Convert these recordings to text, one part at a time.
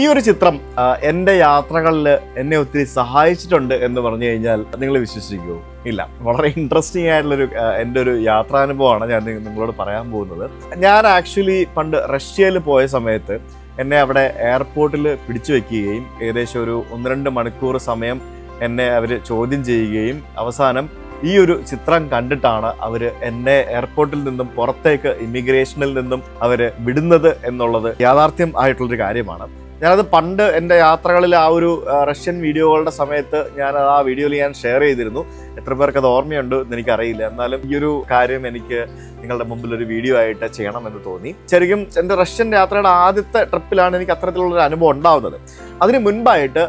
ഈ ഒരു ചിത്രം എന്റെ യാത്രകളിൽ എന്നെ ഒത്തിരി സഹായിച്ചിട്ടുണ്ട് എന്ന് പറഞ്ഞു കഴിഞ്ഞാൽ നിങ്ങൾ വിശ്വസിക്കുമോ ഇല്ല. വളരെ ഇൻട്രസ്റ്റിംഗ് ആയിട്ടുള്ളൊരു എന്റെ ഒരു യാത്രാനുഭവമാണ് ഞാൻ നിങ്ങളോട് പറയാൻ പോകുന്നത്. ഞാൻ ആക്ച്വലി പണ്ട് റഷ്യയിൽ പോയ സമയത്ത് എന്നെ അവിടെ എയർപോർട്ടിൽ പിടിച്ചു വെക്കുകയും ഏകദേശം ഒരു ഒന്ന് രണ്ട് മണിക്കൂർ സമയം എന്നെ അവർ ചോദ്യം ചെയ്യുകയും അവസാനം ഈ ഒരു ചിത്രം കണ്ടിട്ടാണ് അവർ എന്നെ എയർപോർട്ടിൽ നിന്നും പുറത്തേക്ക് ഇമിഗ്രേഷനിൽ നിന്നും അവർ വിടുന്നത് എന്നുള്ളത് യാഥാർത്ഥ്യം ആയിട്ടുള്ളൊരു കാര്യമാണ്. ഞാനത് പണ്ട് എന്റെ യാത്രകളിൽ ആ ഒരു റഷ്യൻ വീഡിയോകളുടെ സമയത്ത് ഞാൻ ആ വീഡിയോയിൽ ഞാൻ ഷെയർ ചെയ്തിരുന്നു. എത്ര പേർക്ക് അത് ഓർമ്മയുണ്ട് എന്ന് എനിക്കറിയില്ല. എന്നാലും ഈ ഒരു കാര്യം എനിക്ക് നിങ്ങളുടെ മുമ്പിൽ ഒരു വീഡിയോ ആയിട്ട് ചെയ്യണമെന്ന് തോന്നി. ശരിക്കും എന്റെ റഷ്യൻ യാത്രയുടെ ആദ്യത്തെ ട്രിപ്പിലാണ് എനിക്ക് അത്തരത്തിലുള്ളൊരു അനുഭവം ഉണ്ടാവുന്നത്. അതിന് മുൻപായിട്ട്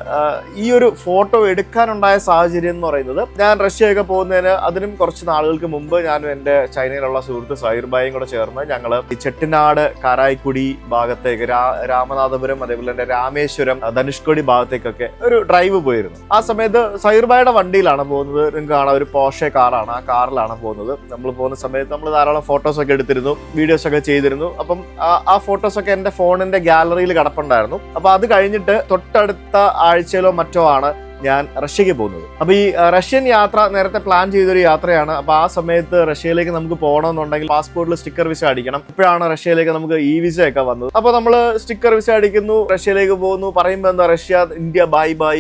ഈ ഒരു ഫോട്ടോ എടുക്കാനുണ്ടായ സാഹചര്യം എന്ന് പറയുന്നത് ഞാൻ റഷ്യയൊക്കെ പോകുന്നതിന് അതിനും കുറച്ച് നാളുകൾക്ക് മുമ്പ് ഞാനും എന്റെ ചൈനയിലുള്ള സുഹൃത്ത് സൈർബായും കൂടെ ചേർന്ന് ഞങ്ങൾ ചെട്ടിനാട് കാരായിക്കുടി ഭാഗത്തേക്ക് രാമനാഥപുരം അതേപോലെ തന്നെ രാമേശ്വരം ധനുഷ്കോടി ഭാഗത്തേക്കൊക്കെ ഒരു ഡ്രൈവ് പോയിരുന്നു. ആ സമയത്ത് സൈർബായുടെ വണ്ടിയിലാണ് പോകുന്നത്. നിങ്ങൾക്ക് കാണാം ഒരു പോഷെ കാറാണ് ആ കാറിലാണ് പോകുന്നത്. നമ്മൾ പോകുന്ന സമയത്ത് നമ്മൾ ധാരാളം ഫോട്ടോസ് ഒക്കെ എടുത്തിരുന്നു വീഡിയോസ് ഒക്കെ ചെയ്തിരുന്നു. അപ്പം ആ- ആ ഫോട്ടോസ് ഒക്കെ എന്റെ ഫോണിന്റെ ഗാലറിയിൽ കിടപ്പുണ്ടായിരുന്നു. അപ്പൊ അത് കഴിഞ്ഞിട്ട് തൊട്ടടുത്ത ആഴ്ചയിലോ മറ്റോ ആണ് ഞാൻ റഷ്യക്ക് പോകുന്നത്. അപ്പൊ ഈ റഷ്യൻ യാത്ര നേരത്തെ പ്ലാൻ ചെയ്തൊരു യാത്രയാണ്. അപ്പൊ ആ സമയത്ത് റഷ്യയിലേക്ക് നമുക്ക് പോകണമെന്നുണ്ടെങ്കിൽ പാസ്പോർട്ടിൽ സ്റ്റിക്കർ വിസ അടിക്കണം. ഇപ്പോഴാണ് റഷ്യയിലേക്ക് നമുക്ക് ഇ വിസ ഒക്കെ വന്നത്. അപ്പൊ നമ്മൾ സ്റ്റിക്കർ വിസ അടിക്കുന്നു റഷ്യയിലേക്ക് പോകുന്നു. പറയുമ്പോൾ എന്താ റഷ്യ ഇന്ത്യ ബൈ ബൈ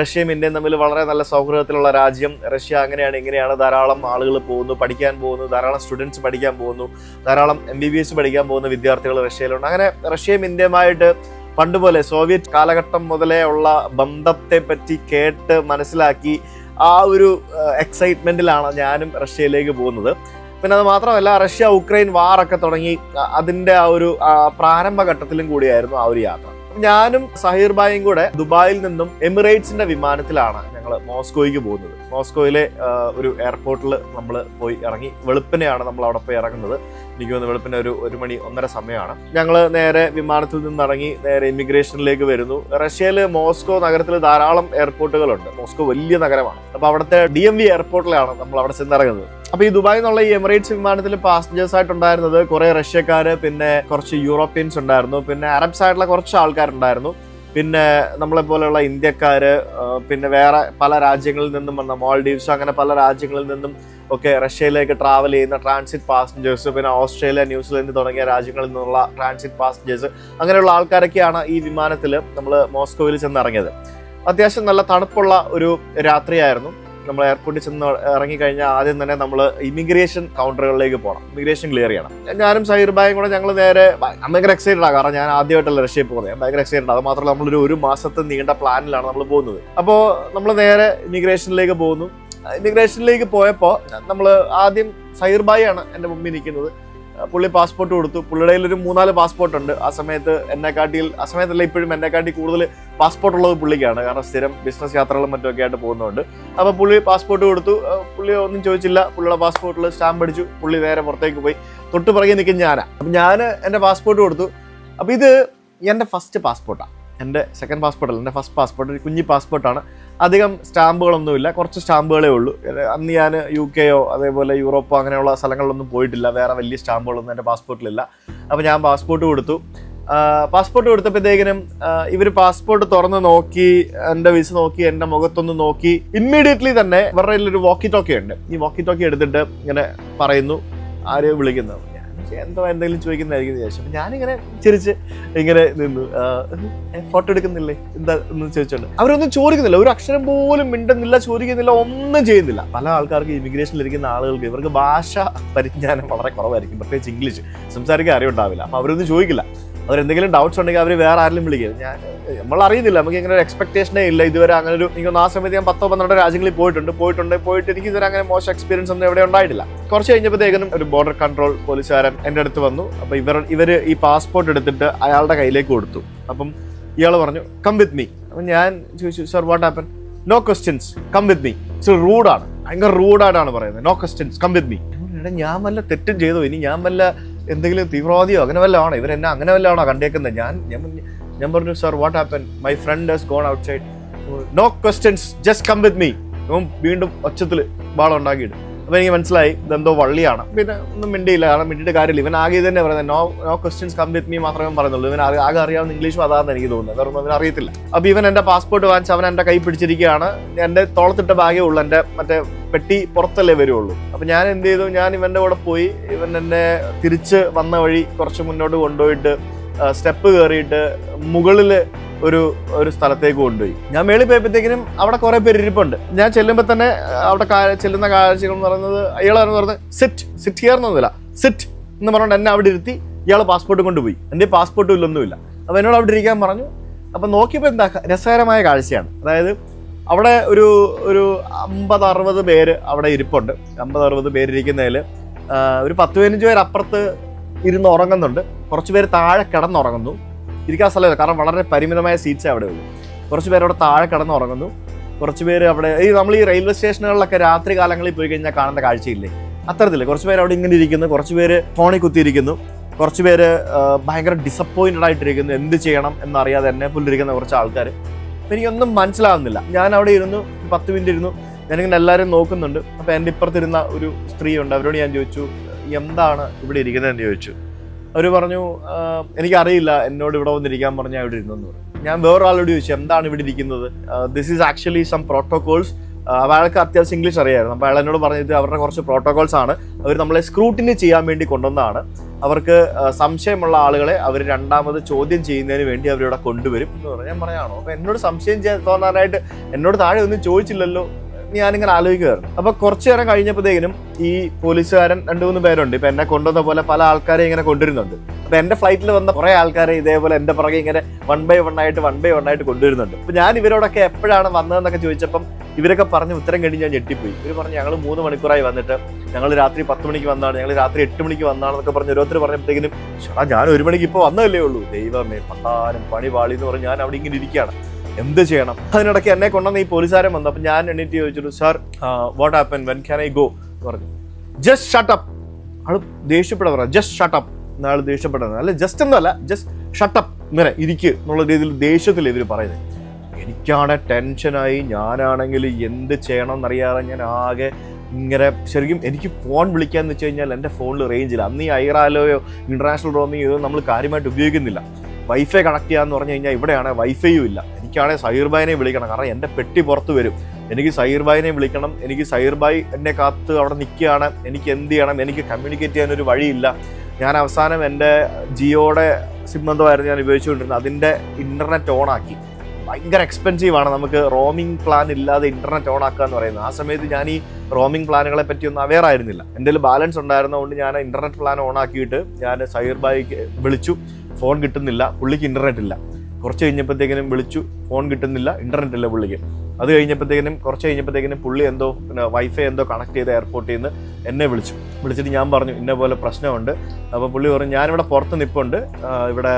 റഷ്യയും ഇന്ത്യയും തമ്മിൽ വളരെ നല്ല സൗഹൃദത്തിലുള്ള രാജ്യം. റഷ്യ അങ്ങനെയാണ് ഇങ്ങനെയാണ്. ധാരാളം ആളുകൾ പോകുന്നു പഠിക്കാൻ പോകുന്നു. ധാരാളം സ്റ്റുഡൻസ് പഠിക്കാൻ പോകുന്നു. ധാരാളം എം ബി ബി എസ് പഠിക്കാൻ പോകുന്ന വിദ്യാർത്ഥികൾ റഷ്യയിലുണ്ട്. അങ്ങനെ റഷ്യയും ഇന്ത്യയുമായിട്ട് പണ്ട് പോലെ സോവിയറ്റ് കാലഘട്ടം മുതലേ ഉള്ള ബന്ധത്തെ പറ്റി കേട്ട് മനസ്സിലാക്കി ആ ഒരു എക്സൈറ്റ്മെന്റിലാണ് ഞാനും റഷ്യയിലേക്ക് പോകുന്നത്. പിന്നെ അത് മാത്രമല്ല റഷ്യ ഉക്രൈൻ വാറൊക്കെ തുടങ്ങി അതിന്റെ ആ ഒരു പ്രാരംഭ പ്രാരംഭഘട്ടത്തിലും കൂടിയായിരുന്നു ആ ഒരു യാത്ര. ഞാനും സഹീർ ബായും കൂടെ ദുബായിൽ നിന്നും എമിറേറ്റ്സിന്റെ വിമാനത്തിലാണ് ഞങ്ങൾ മോസ്കോയ്ക്ക് പോകുന്നത്. മോസ്കോയിലെ ഒരു എയർപോർട്ടിൽ നമ്മൾ പോയി ഇറങ്ങി വെളുപ്പിനെയാണ് നമ്മൾ അവിടെ പോയി ഇറങ്ങുന്നത്. എനിക്ക് തോന്നുന്നു വെളുപ്പിന് ഒരു ഒരു മണി ഒന്നര സമയമാണ്. ഞങ്ങൾ നേരെ വിമാനത്തിൽ നിന്ന് ഇറങ്ങി നേരെ ഇമിഗ്രേഷനിലേക്ക് വരുന്നു. റഷ്യയിൽ മോസ്കോ നഗരത്തിൽ ധാരാളം എയർപോർട്ടുകളുണ്ട്. മോസ്കോ വലിയ നഗരമാണ്. അപ്പോൾ അവിടുത്തെ ഡി എം വി എയർപോർട്ടിലാണ് നമ്മൾ അവിടെ ചെന്നിറങ്ങുന്നത്. അപ്പൊ ഈ ദുബായിൽ നിന്നുള്ള ഈ എമിറേറ്റ്സ് വിമാനത്തിൽ പാസഞ്ചേഴ്സ് ആയിട്ടുണ്ടായിരുന്നത് കുറെ റഷ്യക്കാര് പിന്നെ കുറച്ച് യൂറോപ്യൻസ് ഉണ്ടായിരുന്നു. പിന്നെ അറബ്സ് ആയിട്ടുള്ള കുറച്ച് ആൾക്കാരുണ്ടായിരുന്നു. പിന്നെ നമ്മളെ പോലെയുള്ള ഇന്ത്യക്കാര് പിന്നെ വേറെ പല രാജ്യങ്ങളിൽ നിന്നും വന്ന മാൾഡീവ്സ് അങ്ങനെ പല രാജ്യങ്ങളിൽ നിന്നും ഒക്കെ റഷ്യയിലേക്ക് ട്രാവൽ ചെയ്യുന്ന ട്രാൻസിറ്റ് പാസഞ്ചേഴ്സ് പിന്നെ ഓസ്ട്രേലിയ ന്യൂസിലൻഡ് തുടങ്ങിയ രാജ്യങ്ങളിൽ നിന്നുള്ള ട്രാൻസിറ്റ് പാസഞ്ചേഴ്സ് അങ്ങനെയുള്ള ആൾക്കാരൊക്കെയാണ് ഈ വിമാനത്തിൽ നമ്മൾ മോസ്കോയിൽ ചെന്നിറങ്ങിയത്. അത്യാവശ്യം നല്ല തണുപ്പുള്ള ഒരു രാത്രിയായിരുന്നു. നമ്മൾ എയർപോർട്ടിൽ ചെന്ന് ഇറങ്ങിക്കഴിഞ്ഞാൽ ആദ്യം തന്നെ നമ്മൾ ഇമിഗ്രേഷൻ കൗണ്ടറുകളിലേക്ക് പോകണം ഇമിഗ്രേഷൻ ക്ലിയർ ചെയ്യണം. ഞാനും സഹീർബായും കൂടെ ഞങ്ങൾ നേരെ ഭയങ്കര എക്സൈറ്റഡ് ആണ് കാരണം ഞാൻ ആദ്യമായിട്ടല്ല റഷ്യയിൽ പോകുന്നത്. ഭയങ്കര എക്സൈറ്റഡ് അത് മാത്രമല്ല നമ്മളൊരു ഒരു മാസത്തെ നീണ്ട പ്ലാനിലാണ് നമ്മൾ പോകുന്നത്. അപ്പോൾ നമ്മൾ നേരെ ഇമിഗ്രേഷനിലേക്ക് പോകുന്നു. ഇമിഗ്രേഷനിലേക്ക് പോയപ്പോൾ നമ്മൾ ആദ്യം സഹീർബായിയാണ് എന്റെ മുമ്പിൽ നിൽക്കുന്നത്. പുള്ളി പാസ്പോർട്ട് കൊടുത്തു. പുള്ളിയുടെ ഒരു മൂന്നാൽ പാസ്പോർട്ട് ഉണ്ട് ആ സമയത്ത് എന്നെക്കാട്ടിയിൽ ആ സമയത്തല്ല ഇപ്പോഴും എന്നെക്കാട്ടി കൂടുതൽ പാസ്പോർട്ട് ഉള്ളത് പുള്ളിക്കാണ്. കാരണം സ്ഥിരം ബിസിനസ് യാത്രകളും മറ്റുമൊക്കെ ആയിട്ട് പോകുന്നുണ്ട് അപ്പോൾ പുള്ളി പാസ്പോർട്ട് കൊടുത്തു. പുള്ളി ഒന്നും ചോദിച്ചില്ല. പുള്ളിയുടെ പാസ്പോർട്ടിൽ സ്റ്റാമ്പ് അടിച്ചു. പുള്ളി നേരെ പുറത്തേക്ക് പോയി. തൊട്ട് പിറകെ നിൽക്കും ഞാനാണ് അപ്പം ഞാൻ എന്റെ പാസ്പോർട്ട് കൊടുത്തു. അപ്പോൾ ഇത് എന്റെ ഫസ്റ്റ് പാസ്പോർട്ടാണ് എന്റെ സെക്കൻഡ് പാസ്പോർട്ടല്ല എന്റെ ഫസ്റ്റ് പാസ്പോർട്ട് ഒരു കുഞ്ഞി പാസ്പോർട്ടാണ് അധികം സ്റ്റാമ്പുകളൊന്നുമില്ല. കുറച്ച് സ്റ്റാമ്പുകളേ ഉള്ളൂ. അന്ന് ഞാൻ യു കെയോ അതേപോലെ യൂറോപ്പോ അങ്ങനെയുള്ള സ്ഥലങ്ങളിലൊന്നും പോയിട്ടില്ല. വേറെ വലിയ സ്റ്റാമ്പുകളൊന്നും എന്റെ പാസ്പോർട്ടിലില്ല. അപ്പോൾ ഞാൻ പാസ്പോർട്ട് കൊടുത്തു. പാസ്പോർട്ട് കൊടുത്തപ്പോഴത്തേക്കിനും ഇവർ പാസ്പോർട്ട് തുറന്ന് നോക്കി എന്റെ വിസ നോക്കി എന്റെ മുഖത്തൊന്ന് നോക്കി ഇമ്മീഡിയറ്റ്ലി തന്നെ ഇവരുടെ ഒരു വാക്കി ടോക്കി ഉണ്ട്. ഈ വാക്കി ടോക്കി എടുത്തിട്ട് ഇങ്ങനെ പറയുന്നു ആരെയോ വിളിക്കുന്നത്? എന്തോ എന്തെങ്കിലും ചോദിക്കുന്നതായിരിക്കും വിചാരിച്ചു. അപ്പൊ ഞാനിങ്ങനെ ചിരിച്ച് ഇങ്ങനെ നിന്നു. ഫോട്ടോ എടുക്കുന്നില്ലേ? എന്താ എന്ന് ചോദിച്ചോണ്ട്. അവരൊന്നും ചോദിക്കുന്നില്ല. ഒരു അക്ഷരം പോലും മിണ്ടുന്നില്ല ചോദിക്കുന്നില്ല ഒന്നും ചെയ്യുന്നില്ല. പല ആൾക്കാർക്ക് ഇമിഗ്രേഷനിൽ ഇരിക്കുന്ന ആളുകൾക്ക് ഇവർക്ക് ഭാഷ പരിജ്ഞാനം വളരെ കുറവായിരിക്കും. പ്രത്യേകിച്ച് ഇംഗ്ലീഷ് സംസാരിക്കാൻ അറിയുണ്ടാവില്ല അപ്പൊ അവരൊന്നും ചോദിക്കില്ല. അവരെന്തെങ്കിലും ഡൗട്ട്സ് ഉണ്ടെങ്കിൽ അവർ വേറെ ആരെങ്കിലും വിളിക്കും. ഞാൻ നമ്മൾ അറിയുന്നില്ല നമുക്ക് ഇങ്ങനെ ഒരു എക്സ്പെക്ടേഷനേ ഇല്ല. ഇതുവരെ അങ്ങനെ ഒരു നിങ്ങൾ ആ സമയത്ത് ഞാൻ പത്തോ പന്ത്രണ്ടോ രാജ്യങ്ങളിൽ പോയിട്ടുണ്ട്. പോയിട്ടുണ്ട്. പോയിട്ട് എനിക്ക് ഇതുവരെ അങ്ങനെ മോശം എക്സ്പീരിയൻസ് ഒന്നും എവിടെ ഉണ്ടായിട്ടില്ല. കുറച്ച് കഴിഞ്ഞപ്പോഴത്തേക്കും ഒരു ബോർഡർ കൺട്രോൾ പോലീസുകാരൻ എന്റെ അടുത്ത് വന്നു. അപ്പോൾ ഇവർ ഇവർ ഈ പാസ്പോർട്ട് എടുത്തിട്ട് അയാളുടെ കയ്യിലേക്ക് കൊടുത്തു. അപ്പം ഇയാൾ പറഞ്ഞു കം വിത്ത് മീ അപ്പം ഞാൻ ചോദിച്ചു sir what happen no questions come with me it's റൂഡാണ് ഭയങ്കര റൂഡായിട്ടാണ് പറയുന്നത്. No questions come with me ഞാൻ വല്ല തെറ്റും ചെയ്തോ. ഇനി ഞാൻ വല്ല എന്തെങ്കിലും തീവ്രവാദിയോ അങ്ങനെ വല്ല ആണോ ഇവരെന്നെ അങ്ങനെ വല്ല ആണോ കണ്ടേക്കുന്നത്? ഞാൻ ഞാൻ പറഞ്ഞു- sir what happen my friend has gone outside no questions just come with me വീണ്ടും ഒച്ചത്തിൽ ബാളം അപ്പോൾ എനിക്ക് മനസ്സിലായി ഇതെന്തോ വള്ളിയാണ്. പിന്നെ ഒന്നും മിണ്ടിയില്ല. കാരണം മിണ്ടിയിട്ട് കാര്യമില്ല. ഇവൻ ആകെ തന്നെ പറയുന്നത് no no questions come with me മാത്രമേ പറയുന്നുള്ളൂ. ഇവൻ ആകെ അറിയാവുന്ന ഇംഗ്ലീഷ് അതാണെന്ന് എനിക്ക് തോന്നുന്നത്. വേറെ അവന് അറിയത്തില്ല. അപ്പോൾ ഇവൻ എന്റെ പാസ്പോർട്ട് വാങ്ങിച്ച് അവൻ എന്റെ കൈ പിടിച്ചിരിക്കുകയാണ്. എന്റെ തോളത്തിട്ട ബാഗേ ഉള്ളൂ. എന്റെ മറ്റേ പെട്ടി പുറത്തല്ലേ വരുള്ളൂ അപ്പോൾ ഞാൻ എന്ത് ചെയ്തു? ഞാൻ ഇവന്റെ കൂടെ പോയി. ഇവൻ എന്നെ തിരിച്ച് വന്ന വഴി കുറച്ച് മുന്നോട്ട് കൊണ്ടുപോയിട്ട് സ്റ്റെപ്പ് കയറിയിട്ട് മുകളിൽ ഒരു ഒരു സ്ഥലത്തേക്ക് കൊണ്ടുപോയി. ഞാൻ മേളിൽ പോയപ്പോഴത്തേക്കിനും അവിടെ കുറെ പേര് ഇരിപ്പുണ്ട്. ഞാൻ ചെല്ലുമ്പോൾ തന്നെ അവിടെ ചെല്ലുന്ന കാഴ്ചകൾ എന്ന് പറയുന്നത് ഇയാൾ പറഞ്ഞത് സിറ്റ് സിറ്റ് ഹിയർ എന്നൊന്നുമില്ല സിറ്റ് എന്ന് പറഞ്ഞുകൊണ്ട് എന്നെ അവിടെ ഇരുത്തി ഇയാൾ പാസ്പോർട്ട് കൊണ്ടുപോയി. എന്റെ പാസ്പോർട്ടും ഇല്ലൊന്നുമില്ല. അപ്പോൾ എന്നോട് അവിടെ ഇരിക്കാൻ പറഞ്ഞു. അപ്പം നോക്കിയപ്പോൾ എന്താ രസകരമായ കാഴ്ചയാണ്. അതായത് അവിടെ ഒരു ഒരു അമ്പത് അറുപത് പേര് അവിടെ ഇരിപ്പുണ്ട്. അമ്പത് അറുപത് പേര് ഇരിക്കുന്നതിൽ ഒരു പത്ത് പതിനഞ്ച് പേര് അപ്പുറത്ത് ഇരുന്ന് ഉറങ്ങുന്നുണ്ട്. കുറച്ച് പേര് താഴെ കിടന്നുറങ്ങുന്നു. ഇരിക്കാൻ സ്ഥലമില്ല. കാരണം വളരെ പരിമിതമായ സീറ്റ്സേ അവിടെ ഉള്ളൂ. കുറച്ച് പേര് അവിടെ താഴെ കിടന്ന് ഉറങ്ങുന്നു. കുറച്ച് പേര് അവിടെ ഈ നമ്മൾ ഈ റെയിൽവേ സ്റ്റേഷനുകളിലൊക്കെ രാത്രി കാലങ്ങളിൽ പോയി കഴിഞ്ഞാൽ കാണുന്ന കാഴ്ചയില്ലേ? അത്തരത്തില്ല കുറച്ച് പേര് അവിടെ ഇങ്ങനെ ഇരിക്കുന്നു. കുറച്ച് പേര് ഫോണിൽ കുത്തിയിരിക്കുന്നു. കുറച്ച് പേര് ഭയങ്കര ഡിസപ്പോയിന്റഡ് ആയിട്ടിരിക്കുന്നു. എന്ത് ചെയ്യണം എന്നറിയാതെ എന്നെ പുല്ലിരിക്കുന്ന കുറച്ച് ആൾക്കാർ അപ്പം എനിക്കൊന്നും മനസ്സിലാവുന്നില്ല. ഞാൻ അവിടെ ഇരുന്നു പത്ത് മിനിറ്റ് ഇരുന്നു. ഞാനിങ്ങനെ എല്ലാവരും നോക്കുന്നുണ്ട്. അപ്പോൾ എന്റെ ഇപ്പുറത്തിരുന്ന ഒരു സ്ത്രീയുണ്ട്. അവരോട് ഞാൻ ചോദിച്ചു എന്താണ് ഇവിടെ ഇരിക്കുന്നതെന്ന്? ചോദിച്ചു. അവർ പറഞ്ഞു "ആഹ് എനിക്കറിയില്ല എന്നോട് ഇവിടെ വന്നിരിക്കാൻ പറഞ്ഞ അവിടെ ഇരുന്നെന്ന് പറഞ്ഞു. ഞാൻ വേറൊരാളോട് ചോദിച്ചു എന്താണ് ഇവിടെ ഇരിക്കുന്നത്? This is actually some protocols അയാൾക്ക് അത്യാവശ്യം ഇംഗ്ലീഷ് അറിയായിരുന്നു. അപ്പോൾ അയാൾ എന്നോട് പറഞ്ഞത് അവരുടെ കുറച്ച് പ്രോട്ടോകോൾസ് ആണ്. അവർ നമ്മളെ സ്ക്രൂട്ടിനി ചെയ്യാൻ വേണ്ടി കൊണ്ടുവന്നതാണ്. അവർക്ക് സംശയമുള്ള ആളുകളെ അവർ രണ്ടാമത് ചോദ്യം ചെയ്യുന്നതിന് വേണ്ടി അവരിവിടെ കൊണ്ടുവരും എന്ന് പറഞ്ഞു. ഞാൻ പറയാണോ അപ്പോൾ എന്നോട് സംശയം തോന്നാനായിട്ട് എന്നോട് താഴെ ഒന്നും ചോദിച്ചില്ലല്ലോ. ഞാനിങ്ങനെ ആലോചിക്കുമായിരുന്നു അപ്പൊ കുറച്ചു നേരം കഴിഞ്ഞപ്പോഴത്തേക്കിനും ഈ പോലീസുകാരൻ രണ്ടു മൂന്ന് പേരുണ്ട്. ഇപ്പൊ എന്നെ കൊണ്ടുവന്ന പോലെ പല ആൾക്കാരെ ഇങ്ങനെ കൊണ്ടുവരുന്നുണ്ട്. അപ്പൊ എന്റെ ഫ്ലൈറ്റിൽ വന്ന കുറെ ആൾക്കാരെ ഇതേപോലെ എന്റെ പുറകെ ഇങ്ങനെ വൺ ബൈ വൺ ആയിട്ട് വൺ ബൈ വൺ ആയിട്ട് കൊണ്ടുവരുന്നുണ്ട്. അപ്പൊ ഞാൻ ഇവരോടൊക്കെ എപ്പോഴാണ് വന്നതെന്നൊക്കെ ചോദിച്ചപ്പം ഇവരൊക്കെ പറഞ്ഞ് ഉത്തരം കഴിഞ്ഞ് ഞാൻ ഞെട്ടിപ്പോയി. ഇവർ പറഞ്ഞു ഞങ്ങൾ മൂന്ന് മണിക്കൂറായി വന്നിട്ട് ഞങ്ങൾ രാത്രി പത്ത് മണിക്ക് വന്നാണ് ഞങ്ങൾ രാത്രി എട്ട് മണിക്ക് വന്നതാണെന്നൊക്കെ പറഞ്ഞ് ഓരോരുത്തർ പറഞ്ഞപ്പോഴത്തേക്കിനും ഞാൻ ഒരു മണിക്ക് ഇപ്പോൾ വന്നതല്ലേ ഉള്ളൂ. ദൈവമേ പത്താനും പണി പാളി എന്ന് പറഞ്ഞ് ഞാൻ അവിടെ ഇങ്ങനെ ഇരിക്കുകയാണ്. എന്ത് ചെയ്യണം? അതിനിടയ്ക്ക് എന്നെ കൊണ്ടുവന്ന ഈ പോലീസുകാരൻ വന്നു. അപ്പം ഞാൻ എണ്ണീറ്റ് ചോദിച്ചു sir what happen when can I go എന്ന് പറഞ്ഞു. ജസ്റ്റ് ഷട്ടപ്പ് ആൾ ദേഷ്യപ്പെടാൻ പറഞ്ഞു ജസ്റ്റ് ഷട്ടപ്പ് എന്നാൾ ദേഷ്യപ്പെടുന്നത് അല്ല ജസ്റ്റ് എന്നല്ല ജസ്റ്റ് ഷട്ടപ്പ് ഇങ്ങനെ ഇരിക്കു എന്നുള്ള രീതിയിൽ ദേഷ്യത്തിൽ ഇവർ പറയുന്നത് എനിക്കാണ് ടെൻഷനായി ഞാനാണെങ്കിൽ എന്ത് ചെയ്യണം എന്നറിയാതെ ഞാൻ ആകെ ഇങ്ങനെ ശരിക്കും എനിക്ക് ഫോൺ വിളിക്കാന്ന് വെച്ച് കഴിഞ്ഞാൽ എന്റെ ഫോണിൽ റേഞ്ചില്ല അന്ന് ഈ ഐറാലോയോ ഇന്റർനാഷണൽ റോമിയോ ഇതൊന്നും നമ്മൾ കാര്യമായിട്ട് ഉപയോഗിക്കുന്നില്ല. വൈഫൈ കണക്ട് ചെയ്യാന്ന് പറഞ്ഞു കഴിഞ്ഞാൽ ഇവിടെയാണ് വൈഫൈയും ഇല്ല. എനിക്കാണെങ്കിൽ സഹീർബായിനെ വിളിക്കണം. കാരണം എന്റെ പെട്ടി പുറത്ത് വരും. എനിക്ക് സഹീർബായിനെ വിളിക്കണം. എനിക്ക് സഹീർബായി എന്നെ കാത്ത് അവിടെ നിൽക്കുകയാണ്. എനിക്ക് എന്ത് ചെയ്യണം? എനിക്ക് കമ്മ്യൂണിക്കേറ്റ് ചെയ്യാൻ ഒരു വഴിയില്ല. ഞാൻ അവസാനം എന്റെ ജിയോയുടെ സിം എന്തോമായിരുന്നു ഞാൻ ഉപയോഗിച്ചുകൊണ്ടിരുന്നത്. അതിന്റെ ഇന്റർനെറ്റ് ഓണാക്കി ഭയങ്കര എക്സ്പെൻസീവാണ് നമുക്ക് റോമിംഗ് പ്ലാൻ ഇല്ലാതെ ഇന്റർനെറ്റ് ഓൺ ആക്കുക എന്ന് പറയുന്നത്. ആ സമയത്ത് ഞാൻ ഈ റോമിംഗ് പ്ലാനുകളെ പറ്റി ഒന്നും അവെയർ ആയിരുന്നില്ല. എന്റെ ബാലൻസ് ഉണ്ടായിരുന്നതുകൊണ്ട് ഞാൻ ഇന്റർനെറ്റ് പ്ലാൻ ഓൺ ആക്കിയിട്ട് ഞാൻ സൈർബായിക്ക് വിളിച്ചു. ഫോൺ കിട്ടുന്നില്ല. പുള്ളിക്ക് ഇന്റർനെറ്റ് ഇല്ല. കുറച്ച് കഴിഞ്ഞപ്പോഴത്തേക്കിനും വിളിച്ചു ഫോൺ കിട്ടുന്നില്ല ഇന്റർനെറ്റ് ഇല്ല പുള്ളിക്ക്. അത് കഴിഞ്ഞപ്പോഴത്തേക്കിനും കുറച്ച് കഴിഞ്ഞപ്പോഴത്തേക്കിനും പുള്ളി എന്തോ പിന്നെ വൈഫൈ എന്തോ കണക്ട് ചെയ്ത് എയർപോർട്ടിൽ നിന്ന് എന്നെ വിളിച്ചു. വിളിച്ചിട്ട് ഞാൻ പറഞ്ഞു ഇന്ന പോലെ പ്രശ്നമുണ്ട്. അപ്പോൾ പുള്ളി പറഞ്ഞു ഞാനിവിടെ പുറത്ത് നിൽപ്പുണ്ട് ഇവിടെ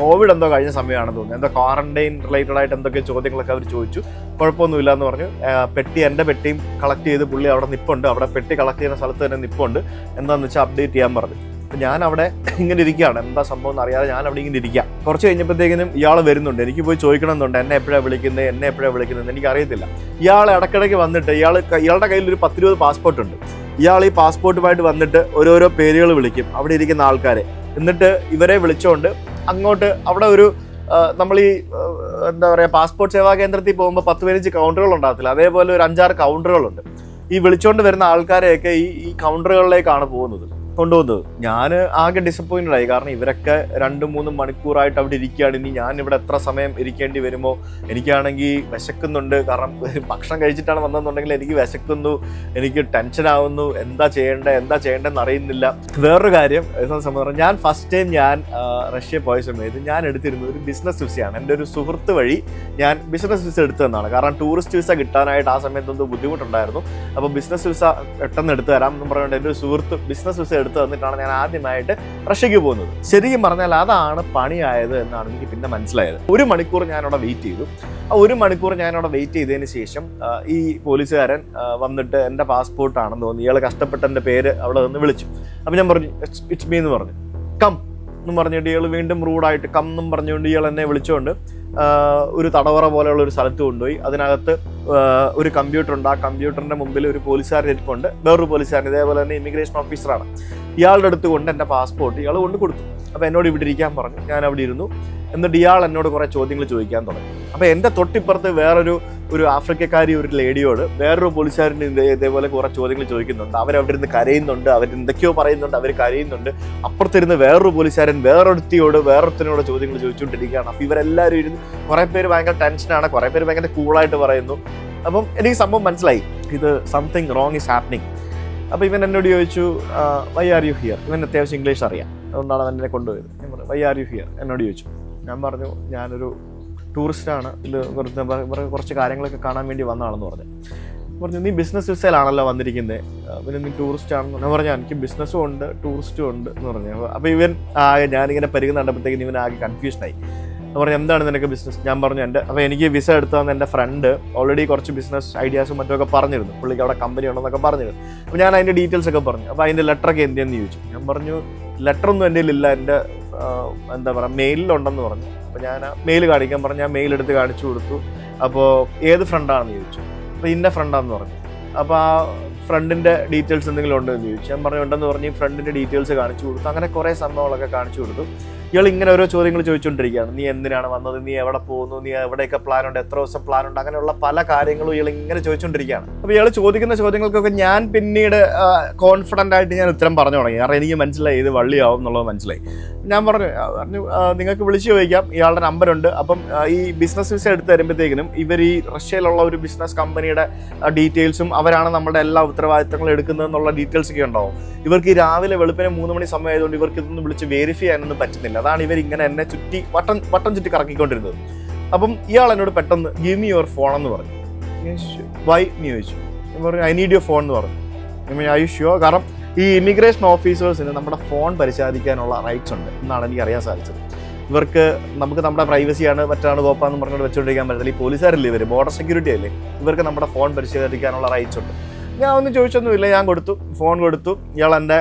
കോവിഡ് എന്തോ കഴിഞ്ഞ സമയമാണെന്ന് തോന്നുന്നു. എന്തോ ക്വാറന്റൈൻ റിലേറ്റഡ് ആയിട്ട് എന്തൊക്കെ ചോദ്യങ്ങളൊക്കെ അവർ ചോദിച്ചു. കുഴപ്പമൊന്നുമില്ല എന്ന് പറഞ്ഞു പെട്ടി എന്റെ പെട്ടിയും കളക്ട് ചെയ്ത് പുള്ളി അവിടെ നിൽപ്പുണ്ട് അവിടെ പെട്ടി കളക്ട് ചെയ്യുന്ന സ്ഥലത്ത് തന്നെ നിൽപ്പുണ്ട് എന്താണെന്ന് വെച്ചാൽ അപ്ഡേറ്റ് ചെയ്യാൻ പറഞ്ഞു. അപ്പം ഞാൻ അവിടെ ഇങ്ങനെ ഇരിക്കുകയാണ്. എന്താ സംഭവം എന്ന് അറിയാതെ ഞാൻ അവിടെ ഇങ്ങനെ ഇരിക്കുക കുറച്ച് കഴിഞ്ഞപ്പോഴത്തേക്കിനും ഇയാൾ വരുന്നുണ്ട്. എനിക്ക് പോയി ചോദിക്കണമെന്നുണ്ട്. എന്നെ എപ്പോഴാണ് വിളിക്കുന്നത്? എന്നെ എപ്പോഴാണ് വിളിക്കുന്നത് എനിക്ക് അറിയത്തില്ല ഇയാൾ ഇടയ്ക്കിടയ്ക്ക് വന്നിട്ട് ഇയാൾ ഇയാളുടെ കയ്യിൽ ഒരു പത്തിരുപത് പാസ്പോർട്ട് ഉണ്ട്. ഇയാൾ ഈ പാസ്പോർട്ടുമായിട്ട് വന്നിട്ട് ഓരോരോ പേരുകൾ വിളിക്കും. അവിടെ ഇരിക്കുന്ന ആൾക്കാരെ. എന്നിട്ട് ഇവരെ വിളിച്ചുകൊണ്ട് അങ്ങോട്ട് അവിടെ ഒരു നമ്മൾ ഈ എന്താ പറയുക പാസ്പോർട്ട് സേവാ കേന്ദ്രത്തിൽ പോകുമ്പോൾ പത്ത് പതിനഞ്ച് കൗണ്ടറുകൾ ഉണ്ടാകത്തില്ല. അതേപോലെ ഒരു അഞ്ചാറ് കൗണ്ടറുകളുണ്ട് ഈ വിളിച്ചുകൊണ്ട് വരുന്ന ആൾക്കാരെയൊക്കെ ഈ ഈ കൗണ്ടറുകളിലേക്കാണ് പോകുന്നത്. കൊണ്ടുപോകുന്നത് ഞാൻ ആകെ ഡിസപ്പോയിന്റഡ് ആയി. കാരണം ഇവരൊക്കെ രണ്ടും മൂന്നും മണിക്കൂറായിട്ട് അവിടെ ഇരിക്കുകയാണ്. ഇനി ഞാൻ ഇവിടെ എത്ര സമയം ഇരിക്കേണ്ടി വരുമോ? എനിക്കാണെങ്കിൽ വിശക്കുന്നുണ്ട്. കാരണം ഭക്ഷണം കഴിച്ചിട്ടാണ് വന്നതെന്നുണ്ടെങ്കിൽ എനിക്ക് വിശക്കുന്നു. എനിക്ക് ടെൻഷൻ ആവുന്നു. എന്താ ചെയ്യേണ്ടത് എന്താ ചെയ്യേണ്ടതെന്ന് അറിയുന്നില്ല. വേറൊരു കാര്യം സംബന്ധിച്ച് ഞാൻ ഫസ്റ്റ് ടൈം ഞാൻ റഷ്യ പോയ സമയത്ത് ഞാൻ എടുത്തിരുന്നത് ഒരു ബിസിനസ് വിസയാണ് എന്റെ ഒരു സുഹൃത്ത് വഴി ഞാൻ ബിസിനസ് വിസ എടുത്തതെന്നാണ് കാരണം ടൂറിസ്റ്റ് വിസ കിട്ടാനായിട്ട് ആ സമയത്ത് ബുദ്ധിമുട്ടുണ്ടായിരുന്നു. അപ്പോൾ ബിസിനസ് വിസ പെട്ടെന്ന് എടുത്തു തരാം എന്ന് പറഞ്ഞുകൊണ്ട് എന്റെ ഒരു സുഹൃത്ത് ബിസിനസ് വിസ എടുത്തു തന്നിട്ടാണ് ഞാൻ ആദ്യമായിട്ട് റഷ്യക്ക് പോകുന്നത്. ശരിക്കും പറഞ്ഞാൽ അതാണ് പണിയായത് എന്നാണ് എനിക്ക് പിന്നെ മനസ്സിലായത്. ഒരു മണിക്കൂർ ഞാനവിടെ വെയിറ്റ് ചെയ്തു. ആ ഒരു മണിക്കൂർ ഞാനവിടെ വെയിറ്റ് ചെയ്തതിന് ശേഷം ഈ പോലീസുകാരൻ വന്നിട്ട് എന്റെ പാസ്പോർട്ടാണെന്ന് തോന്നി ഇയാൾ കഷ്ടപ്പെട്ട എന്റെ പേര് അവിടെ നിന്ന് വിളിച്ചു. അപ്പം ഞാൻ പറഞ്ഞു ഇറ്റ്സ് മീ എന്ന് പറഞ്ഞു. കം എന്ന് പറഞ്ഞിട്ട് ഇയാൾ വീണ്ടും റൂഡായിട്ട് കം എന്നും പറഞ്ഞുകൊണ്ട് ഇയാൾ എന്നെ വിളിച്ചുകൊണ്ട് ഒരു തടവറ പോലെയുള്ള ഒരു സ്ഥലത്ത് കൊണ്ടുപോയി. അതിനകത്ത് ഒരു കമ്പ്യൂട്ടർ ഉണ്ട്. ആ കമ്പ്യൂട്ടറിന്റെ മുമ്പിൽ ഒരു പോലീസുകാരൻ ഇരിപ്പുണ്ട്. വേറൊരു പോലീസുകാരൻ ഇതേപോലെ തന്നെ ഇമിഗ്രേഷൻ ഓഫീസറാണ് ഇയാളുടെ അടുത്ത് കൊണ്ട് എന്റെ പാസ്പോർട്ട് ഇയാൾ കൊണ്ട് കൊടുത്തു. അപ്പോൾ എന്നോട് ഇവിടെ ഇരിക്കാൻ പറഞ്ഞു. ഞാൻ അവിടെ ഇരുന്നു. എന്നിട്ട് ഇയാൾ എന്നോട് കുറേ ചോദ്യങ്ങൾ ചോദിക്കാൻ തുടങ്ങി. അപ്പോൾ എന്റെ തൊട്ടിപ്പുറത്ത് വേറൊരു ഒരു ആഫ്രിക്കക്കാരി ഒരു ലേഡിയോട് വേറൊരു പോലീസുകാരൻ ഇതേ ഇതേപോലെ കുറേ ചോദ്യങ്ങൾ ചോദിക്കുന്നുണ്ട്. അവരവിടെ ഇരുന്ന് കരയുന്നുണ്ട്. അവർ എന്തൊക്കെയോ പറയുന്നുണ്ട്. അവർ കരയുന്നുണ്ട്. അപ്പുറത്തിരുന്ന് വേറൊരു പോലീസുകാരൻ വേറൊരുത്തിയോട് വേറൊരുത്തിനോട് ചോദ്യങ്ങൾ ചോദിച്ചുകൊണ്ടിരിക്കുകയാണ്. അപ്പോൾ ഇവരെല്ലാവരും ഇരുന്ന് കുറേ പേര് ഭയങ്കര ടെൻഷനാണ് കുറേ പേര് ഭയങ്കര കൂളായിട്ട് പറയുന്നു. അപ്പം എനിക്ക് സംഭവം മനസ്സിലായി. ഇത് സംതിങ് റോങ് ഈസ് ഹാപ്പനിങ് അപ്പോൾ ഇവൻ എന്നോട് ചോദിച്ചു വൈ ആർ യു ഹിയർ ഇവൻ അത്യാവശ്യം ഇംഗ്ലീഷ് അറിയാം. അതുകൊണ്ടാണ് അവൻ എന്നെ കൊണ്ടുപോയത്. ഞാൻ പറഞ്ഞു വൈ ആർ യു ഹിയർ എന്നോട് ചോദിച്ചു. ഞാൻ പറഞ്ഞു ഞാനൊരു ടൂറിസ്റ്റാണ് ഇത് കുറച്ച് കാര്യങ്ങളൊക്കെ കാണാൻ വേണ്ടി വന്നതാണെന്ന് പറഞ്ഞു. പറഞ്ഞു നീ ബിസിനസ് വിസയിലാണല്ലോ വന്നിരിക്കുന്നത് പിന്നെ നീ ടൂറിസ്റ്റ് ആണെന്ന് ഞാൻ പറഞ്ഞു എനിക്ക് ബിസിനസ്സും ഉണ്ട് ടൂറിസ്റ്റും ഉണ്ട് എന്ന് പറഞ്ഞു. അപ്പോൾ ഇവൻ ആകെ ഞാനിങ്ങനെ പരിഗണന കണ്ടപ്പോഴത്തേക്കും ഇവൻ ആകെ കൺഫ്യൂഷനായി ഞാൻ പറഞ്ഞു എന്താണ് നിനക്ക് ബിസിനസ് ഞാൻ പറഞ്ഞു എന്റെ അപ്പോൾ എനിക്ക് വിസ എടുത്തതെന്ന് എന്റെ ഫ്രണ്ട് ഓൾറെഡി കുറച്ച് ബിസിനസ് ഐഡിയാസും മറ്റുമൊക്കെ പറഞ്ഞിരുന്നു. പുള്ളിക്ക് അവിടെ കമ്പനി ഉണ്ടെന്നൊക്കെ പറഞ്ഞിരുന്നു. അപ്പോൾ ഞാൻ അതിന്റെ ഡീറ്റെയിൽസ് ഒക്കെ പറഞ്ഞു. അപ്പോൾ അതിന്റെ ലെറ്ററൊക്കെ എന്തെന്ന് ചോദിച്ചു. ഞാൻ പറഞ്ഞു ലെറ്ററൊന്നും എന്റെ ഇല്ല. എന്റെ എന്താ പറയുക മെയിലിലുണ്ടെന്ന് പറഞ്ഞു. അപ്പോൾ ഞാൻ മെയിൽ കാണിക്കാൻ പറഞ്ഞു. ഞാൻ മെയിൽ എടുത്ത് കാണിച്ചു കൊടുത്തു. അപ്പോൾ ഏത് ഫ്രണ്ടാണെന്ന് ചോദിച്ചു. അപ്പോൾ ഇന്ന ഫ്രണ്ടാണെന്ന് പറഞ്ഞു. അപ്പോൾ ആ ഫ്രണ്ടിന്റെ ഡീറ്റെയിൽസ് എന്തെങ്കിലും ഉണ്ടോ എന്ന് ചോദിച്ചു. ഞാൻ പറഞ്ഞു ഉണ്ടെന്ന് പറഞ്ഞ്. ഫ്രണ്ടിന്റെ ഡീറ്റെയിൽസ് കാണിച്ചു കൊടുത്തു. അങ്ങനെ കുറേ സംഭവങ്ങളൊക്കെ കാണിച്ചു കൊടുത്തു. ഇയാൾ ഇങ്ങനെ ഓരോ ചോദ്യങ്ങൾ ചോദിച്ചുകൊണ്ടിരിക്കുകയാണ് നീ എന്തിനാണ് വന്നത്? നീ എവിടെ പോകുന്നു? നീ എവിടെയൊക്കെ പ്ലാൻ ഉണ്ട്? എത്ര ദിവസം പ്ലാൻ ഉണ്ട്? അങ്ങനെയുള്ള പല കാര്യങ്ങളും ഇയാൾ ഇങ്ങനെ ചോദിച്ചുകൊണ്ടിരിക്കുകയാണ് അപ്പോൾ ഇയാൾ ചോദിക്കുന്ന ചോദ്യങ്ങൾക്കൊക്കെ ഞാൻ പിന്നീട് കോൺഫിഡന്റ് ആയിട്ട് ഞാൻ ഉത്തരം പറഞ്ഞു തുടങ്ങി. കാരണം എനിക്ക് മനസ്സിലായി ഇത് വള്ളിയാവും എന്നുള്ളത് മനസ്സിലായി. ഞാൻ പറഞ്ഞു പറഞ്ഞു നിങ്ങൾക്ക് വിളിച്ചു ചോദിക്കാം. ഇയാളുടെ നമ്പറുണ്ട് അപ്പം ഈ ബിസിനസ് വിസ എടുത്ത് തരുമ്പോഴത്തേക്കിനും ഇവർ ഈ റഷ്യയിലുള്ള ഒരു ബിസിനസ് കമ്പനിയുടെ ഡീറ്റെയിൽസും അവരാണ് നമ്മുടെ എല്ലാ ഉത്തരവാദിത്തങ്ങളും എടുക്കുന്നത് എന്നുള്ള ഡീറ്റെയിൽസ് ഒക്കെ ഉണ്ടാവും. ഇവർക്ക് രാവിലെ വെളുപ്പിനെ മൂന്ന് മണി സമയം ആയതുകൊണ്ട് ഇവർക്ക് ഇതൊന്നും വിളിച്ച് വെരിഫൈ ചെയ്യാനൊന്നും പറ്റുന്നില്ല. അതാണ് ഇവർ ഇങ്ങനെ എന്നെ ചുറ്റി വട്ടം വട്ടം ചുറ്റി കറക്കിക്കൊണ്ടിരുന്നത്. അപ്പം ഇയാൾ എന്നോട് പെട്ടെന്ന് ഗിവ് മി യുവർ ഫോൺ എന്ന് പറഞ്ഞു. വൈ നീ ചോദിച്ചു. ഞാൻ പറഞ്ഞു ഐ നീഡ് യുവർ ഫോൺ എന്ന് പറഞ്ഞു. ഐ ഷുവർ കാരണം ഈ ഇമിഗ്രേഷൻ ഓഫീസേഴ്സിന് നമ്മുടെ ഫോൺ പരിശോധിക്കാനുള്ള റൈറ്റ്സ് ഉണ്ട് എന്നാണ് എനിക്ക് അറിയാൻ സാധിച്ചത്. ഇവർക്ക് നമുക്ക് നമ്മുടെ പ്രൈവസിയാണ് മറ്റാണ് കോപ്പാന്ന് പറഞ്ഞുകൊണ്ട് വെച്ചുകൊണ്ടിരിക്കാൻ പറ്റില്ല ഈ പോലീസുകാരല്ലേ ഇവർ ബോർഡർ സെക്യൂരിറ്റി അല്ലേ? ഇവർക്ക് നമ്മുടെ ഫോൺ പരിശോധിക്കാനുള്ള റൈറ്റ്സ് ഉണ്ട്. ഞാൻ ഒന്നും ചോദിച്ചൊന്നുമില്ല. ഞാൻ കൊടുത്തു ഫോൺ കൊടുത്തു. ഇയാൾ എന്റെ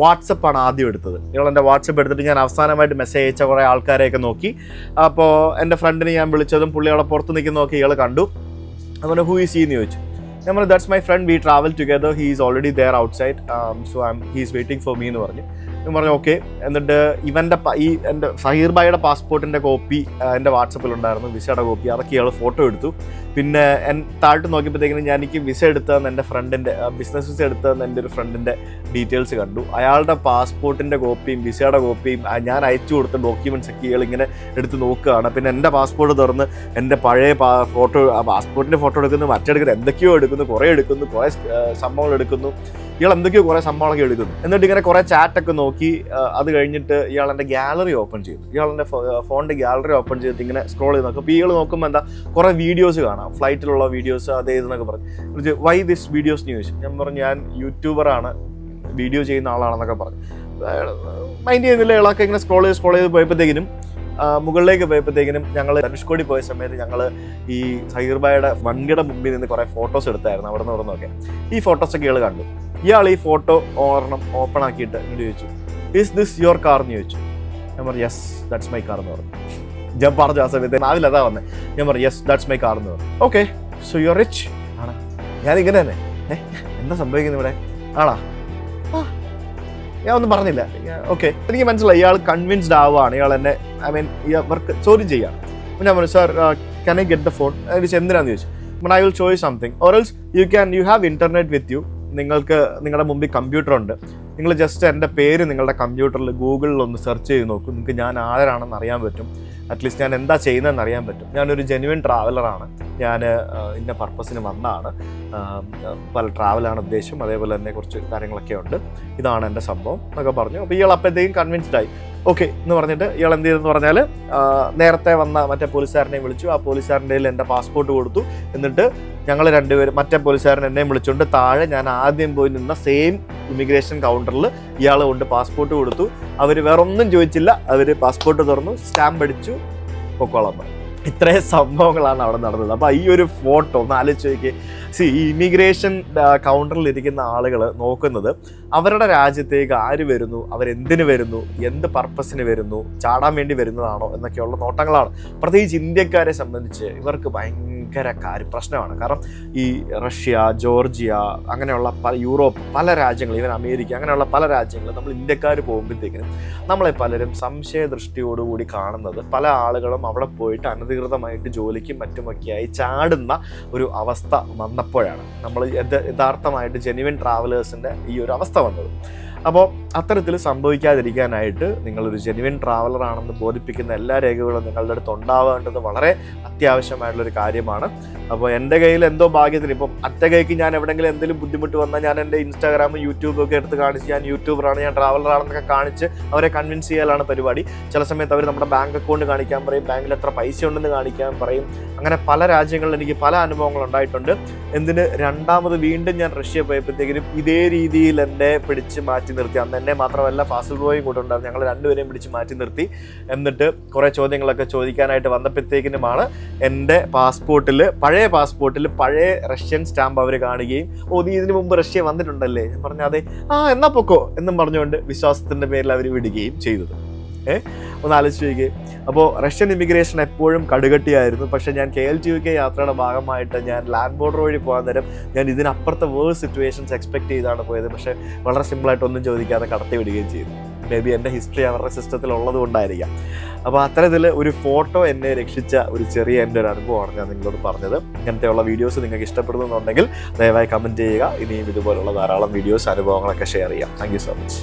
വാട്സപ്പാണ് ആദ്യം എടുത്തത്. നിങ്ങൾ എന്റെ വാട്സപ്പ് എടുത്തിട്ട് ഞാൻ അവസാനമായിട്ട് മെസ്സേജ് അയച്ച കുറേ ആൾക്കാരെയൊക്കെ നോക്കി. അപ്പോൾ എന്റെ ഫ്രണ്ടിനെ ഞാൻ വിളിച്ചതും പുള്ളി അവിടെ പുറത്ത് നിൽക്കുന്ന നോക്കി ഇയാൾ കണ്ടു അതുപോലെ ഹൂ ഈസ് എന്ന് ചോദിച്ചു. ഞാൻ പറഞ്ഞു that's my friend we travel together he is already there outside so I he is waiting for me എന്ന് പറഞ്ഞു. പറഞ്ഞു ഓക്കെ എന്നിട്ട് ഇവന്റെ ഈ എന്റെ സഹീർ ഭായിയുടെ പാസ്പോർട്ടിന്റെ കോപ്പി എന്റെ വാട്സപ്പിലുണ്ടായിരുന്നു വിസയുടെ കോപ്പി അതൊക്കെ ഇയാൾ ഫോട്ടോ എടുത്തു. പിന്നെ എൻ താഴ്ത്ത് നോക്കിയപ്പോഴത്തേക്കിനും ഞാൻ എനിക്ക് വിസ എടുത്തതെന്ന് എന്റെ ഫ്രണ്ടിന്റെ ബിസിനസ് വിസ എടുത്തതെന്ന് എന്റെ ഒരു ഫ്രണ്ടിന്റെ ഡീറ്റെയിൽസ് കണ്ടു. അയാളുടെ പാസ്പോർട്ടിന്റെ കോപ്പിയും വിസയുടെ കോപ്പിയും ഞാൻ അയച്ചു കൊടുത്ത ഡോക്യുമെന്റ്സ് ഒക്കെ ഇയാൾ ഇങ്ങനെ എടുത്ത് നോക്കുകയാണ്. പിന്നെ എന്റെ പാസ്പോർട്ട് തുറന്ന് എന്റെ പഴയ ഫോട്ടോ പാസ്പോർട്ടിന്റെ ഫോട്ടോ എടുക്കുന്നു മറ്റെടുക്കുന്നു എന്തൊക്കെയോ എടുക്കുന്നു കുറേ എടുക്കുന്നു കുറേ സംഭവങ്ങൾ എടുക്കുന്നു. ഇയാൾ എന്തൊക്കെയോ കുറേ സംഭവങ്ങളൊക്കെ എടുക്കുന്നു. എന്നിട്ട് ഇങ്ങനെ കുറേ ചാറ്റൊക്കെ നോക്കി ആ, അത് കഴിഞ്ഞിട്ട് ഇയാൾ എന്റെ ഗാലറി ഓപ്പൺ ചെയ്തു. ഇയാളെന്റെ ഫോണിന്റെ ഗ്യാലറി ഓപ്പൺ ചെയ്തിട്ട് ഇങ്ങനെ സ്ക്രോൾ ചെയ്ത് നോക്കും. അപ്പോൾ ഇയാൾ നോക്കുമ്പോൾ എന്താ കുറേ വീഡിയോസ് കാണാം. ഫ്ലൈറ്റിലുള്ള വീഡിയോസ് അതേ ഇതെന്നൊക്കെ പറഞ്ഞു. വൈ ദിസ് വീഡിയോസ് ന്യൂസ് ഞാൻ പറഞ്ഞു ഞാൻ യൂട്യൂബറാണ് വീഡിയോ ചെയ്യുന്ന ആളാണെന്നൊക്കെ പറഞ്ഞു. മൈൻഡ് ചെയ്യുന്നില്ല. ഇളാക്കെ ഇങ്ങനെ സ്ക്രോൾ ചെയ്ത് സ്ക്രോൾ ചെയ്ത് പോയപ്പോഴത്തേക്കിനും മുകളിലേക്ക് പോയപ്പോഴത്തേക്കിനും ഞങ്ങൾ ധനുഷ്കോടി പോയ സമയത്ത് ഞങ്ങൾ ഈ സഹീർബായുടെ വണ്ടിയുടെ മുമ്പിൽ നിന്ന് കുറേ ഫോട്ടോസ് എടുത്തായിരുന്നു അവിടെ നിന്ന് ഇവിടെ നിന്നൊക്കെ ഈ ഫോട്ടോസൊക്കെ ഇയാൾ കണ്ടു. ഇയാൾ ഈ ഫോട്ടോ ഓർണം ഓപ്പൺ ആക്കിയിട്ട് എന്നോട് ചോദിച്ചു ഇസ് ദിസ് യുവർ കാർ എന്ന് ചോദിച്ചു. ഞാൻ പറഞ്ഞു യെസ് ദാറ്റ്സ് മൈ കാർ എന്ന് പറഞ്ഞു. ഞാൻ പറഞ്ഞു ആ സമയത്ത് നാവിൽ അതാ വന്നത് ഞാൻ പറഞ്ഞു യെസ് ദാറ്റ്സ് മൈ കാർ എന്ന് പറഞ്ഞു. Okay so you are rich ആണ്. ഞാൻ ഇങ്ങനെ തന്നെ ഏഹ് എന്താ സംഭവിക്കുന്നത് ഇവിടെ? ആണാ. ഞാൻ ഒന്നും പറഞ്ഞില്ല. ഓക്കെ എനിക്ക് മനസ്സിലായി ഇയാൾ കൺവിൻസ്ഡ് ആവുകയാണ്. ഇയാൾ എന്നെ ഐ മീൻ ഇവർക്ക് ചോദ്യം ചെയ്യാണ് അപ്പം ഞാൻ പറഞ്ഞു sir can I get the phone എന്തിനാന്ന് ചോദിച്ചു. But I will show you or else you can you have internet with you നിങ്ങൾക്ക് നിങ്ങളുടെ മുമ്പിൽ കമ്പ്യൂട്ടർ ഉണ്ട് നിങ്ങൾ ജസ്റ്റ് എന്റെ പേര് നിങ്ങളുടെ കമ്പ്യൂട്ടറിൽ ഗൂഗിളിൽ ഒന്ന് സെർച്ച് ചെയ്ത് നോക്കും. നിങ്ങൾക്ക് ഞാൻ ആരാണെന്ന് അറിയാൻ പറ്റും. അറ്റ്ലീസ്റ്റ് ഞാൻ എന്താ ചെയ്യുന്നതെന്ന് അറിയാൻ പറ്റും. ഞാനൊരു ജെനുവിൻ ട്രാവലറാണ് ഞാൻ ഇന്ന പർപ്പസിന് വന്നതാണ്. പല ട്രാവലാണ് ഉദ്ദേശം അതേപോലെ തന്നെ കുറച്ച് കാര്യങ്ങളൊക്കെ ഉണ്ട്. ഇതാണ് എന്റെ സംഭവം എന്നൊക്കെ പറഞ്ഞു. അപ്പോൾ ഇയാൾ അപ്പോഴത്തേക്കും കൺവിൻസ്ഡ് ആയി. ഓക്കെ എന്ന് പറഞ്ഞിട്ട് ഇയാൾ എന്ത് ചെയ്തെന്ന് പറഞ്ഞാൽ നേരത്തെ വന്ന മറ്റേ പോലീസുകാരനെ വിളിച്ചു. ആ പോലീസുകാരന്റെ കയ്യിൽ എന്റെ പാസ്പോർട്ട് കൊടുത്തു. എന്നിട്ട് ഞങ്ങൾ രണ്ടുപേരും മറ്റേ പോലീസുകാരൻ എന്നെ വിളിച്ചുകൊണ്ട് താഴെ ഞാൻ ആദ്യം പോയി നിന്ന സെയിം ഇമിഗ്രേഷൻ കൗണ്ടറിൽ ഇയാൾ കൊണ്ട് പാസ്പോർട്ട് കൊടുത്തു. അവർ വേറൊന്നും ചോദിച്ചില്ല. അവർ പാസ്പോർട്ട് തുറന്നു സ്റ്റാമ്പ് അടിച്ചു പൊക്കോളാൻ പറഞ്ഞു. ഇത്രയും സംഭവങ്ങളാണ് അവിടെ നടന്നത്. അപ്പോൾ ഈ ഒരു ഫോട്ടോ ഒന്ന് ആലോചിച്ച് നോക്കി സി ഈ ഇമിഗ്രേഷൻ കൗണ്ടറിൽ ഇരിക്കുന്ന ആളുകൾ നോക്കുന്നത് അവരുടെ രാജ്യത്തേക്ക് ആര് വരുന്നു അവരെന്തിന് വരുന്നു എന്ത് പർപ്പസിന് വരുന്നു ചാടാൻ വേണ്ടി വരുന്നതാണോ എന്നൊക്കെയുള്ള നോട്ടങ്ങളാണ്. പ്രത്യേകിച്ച് ഇന്ത്യക്കാരെ സംബന്ധിച്ച് ഇവർക്ക് ഭയങ്കര കാര്യം പ്രശ്നമാണ്. കാരണം ഈ റഷ്യ ജോർജിയ അങ്ങനെയുള്ള പല യൂറോപ്പ് പല രാജ്യങ്ങൾ ഈവൻ അമേരിക്ക അങ്ങനെയുള്ള പല രാജ്യങ്ങൾ നമ്മൾ ഇന്ത്യക്കാർ പോകുമ്പോഴത്തേക്കിനും നമ്മളെ പലരും സംശയ ദൃഷ്ടിയോടുകൂടി കാണുന്നത് പല ആളുകളും അവിടെ പോയിട്ട് അനധികൃതമായിട്ട് ജോലിക്കും മറ്റുമൊക്കെയായി ചാടുന്ന ഒരു അവസ്ഥ വന്നപ്പോഴാണ്. നമ്മൾ യഥാർത്ഥമായിട്ട് ജെനുവിൻ ട്രാവലേഴ്സിന്റെ ഈ ഒരു അവസ്ഥ വന്നത്. അപ്പോൾ അത്തരത്തിൽ സംഭവിക്കാതിരിക്കാനായിട്ട് നിങ്ങളൊരു ജെനുവിൻ ട്രാവലർ ആണെന്ന് ബോധിപ്പിക്കുന്ന എല്ലാ രേഖകളും നിങ്ങളുടെ അടുത്ത് ഉണ്ടാവേണ്ടത് വളരെ അത്യാവശ്യമായിട്ടുള്ളൊരു കാര്യമാണ്. അപ്പോൾ എന്റെ കയ്യിൽ എന്തോ ഭാഗ്യത്തിൽ ഇപ്പം അറ്റ കൈക്ക് ഞാൻ എവിടെയെങ്കിലും എന്തെങ്കിലും ബുദ്ധിമുട്ട് വന്നാൽ ഞാൻ എന്റെ ഇൻസ്റ്റാഗ്രാം യൂട്യൂബും ഒക്കെ എടുത്ത് കാണിച്ച് ഞാൻ യൂട്യൂബറാണ് ഞാൻ ട്രാവലറാണെന്നൊക്കെ കാണിച്ച് അവരെ കൺവിൻസ് ചെയ്യാനാണ് പരിപാടി. ചില സമയത്ത് അവർ നമ്മുടെ ബാങ്ക് അക്കൗണ്ട് കാണിക്കാൻ പറയും ബാങ്കിൽ എത്ര പൈസ ഉണ്ടെന്ന് കാണിക്കാൻ പറയും. അങ്ങനെ പല രാജ്യങ്ങളിൽ എനിക്ക് പല അനുഭവങ്ങൾ ഉണ്ടായിട്ടുണ്ട്. എന്തിന് രണ്ടാമത് വീണ്ടും ഞാൻ റഷ്യ പോയപ്പോഴത്തേക്കിനും ഇതേ രീതിയിൽ എന്നെ പിടിച്ച് മാറ്റി നിർത്തി. അന്ന് എന്നെ മാത്രമല്ല ഫാസിൽ ബോയും കൂടെ ഉണ്ടായിരുന്നു. ഞങ്ങൾ രണ്ടുപേരെയും പിടിച്ച് മാറ്റി നിർത്തി. എന്നിട്ട് കുറേ ചോദ്യങ്ങളൊക്കെ ചോദിക്കാനായിട്ട് വന്നപ്പോഴത്തേക്കിനുമാണ് എന്റെ പാസ്പോർട്ടിൽ പഴയ പാസ്പോർട്ടിൽ പഴയ റഷ്യൻ സ്റ്റാമ്പ് അവർ കാണുകയും ഓ നീ ഇതിനു മുമ്പ് റഷ്യ വന്നിട്ടുണ്ടല്ലേ? ഞാൻ പറഞ്ഞു അതെ. ആ എന്നാ പൊക്കോ എന്നും പറഞ്ഞുകൊണ്ട് വിശ്വാസത്തിന്റെ പേരിൽ അവർ വിടുകയും ചെയ്തത്. ഒന്ന് ആലോചിച്ച് നോക്കി അപ്പോൾ റഷ്യൻ ഇമിഗ്രേഷൻ എപ്പോഴും കടുകട്ടിയായിരുന്നു. പക്ഷേ ഞാൻ K L T U K യാത്രയുടെ ഭാഗമായിട്ട് ഞാൻ ലാൻഡ് ബോർഡർ വഴി പോകാൻ നേരം ഞാൻ ഇതിനപ്പുറത്തെ വേഴ്സ് സിറ്റുവേഷൻസ് എക്സ്പെക്ട് ചെയ്താണ് പോയത്. പക്ഷേ വളരെ സിമ്പിളായിട്ട് ഒന്നും ചോദിക്കാതെ കടത്തി വിടുകയും ചെയ്തു. മേ ബി എന്റെ ഹിസ്റ്ററി അവരുടെ സിസ്റ്റത്തിൽ ഉള്ളത് കൊണ്ടായിരിക്കാം. അപ്പോൾ അത്തരത്തിൽ ഒരു ഫോട്ടോ എന്നെ രക്ഷിച്ച ഒരു ചെറിയ എന്റെ ഒരു അനുഭവമാണ് ഞാൻ നിങ്ങളോട് പറഞ്ഞത്. ഇങ്ങനത്തെയുള്ള വീഡിയോസ് നിങ്ങൾക്ക് ഇഷ്ടപ്പെടുന്നുണ്ടെങ്കിൽ ദയവായി കമന്റ് ചെയ്യുക. ഇനിയും ഇതുപോലുള്ള ധാരാളം വീഡിയോസ് അനുഭവങ്ങളൊക്കെ ഷെയർ ചെയ്യാം. Thank so much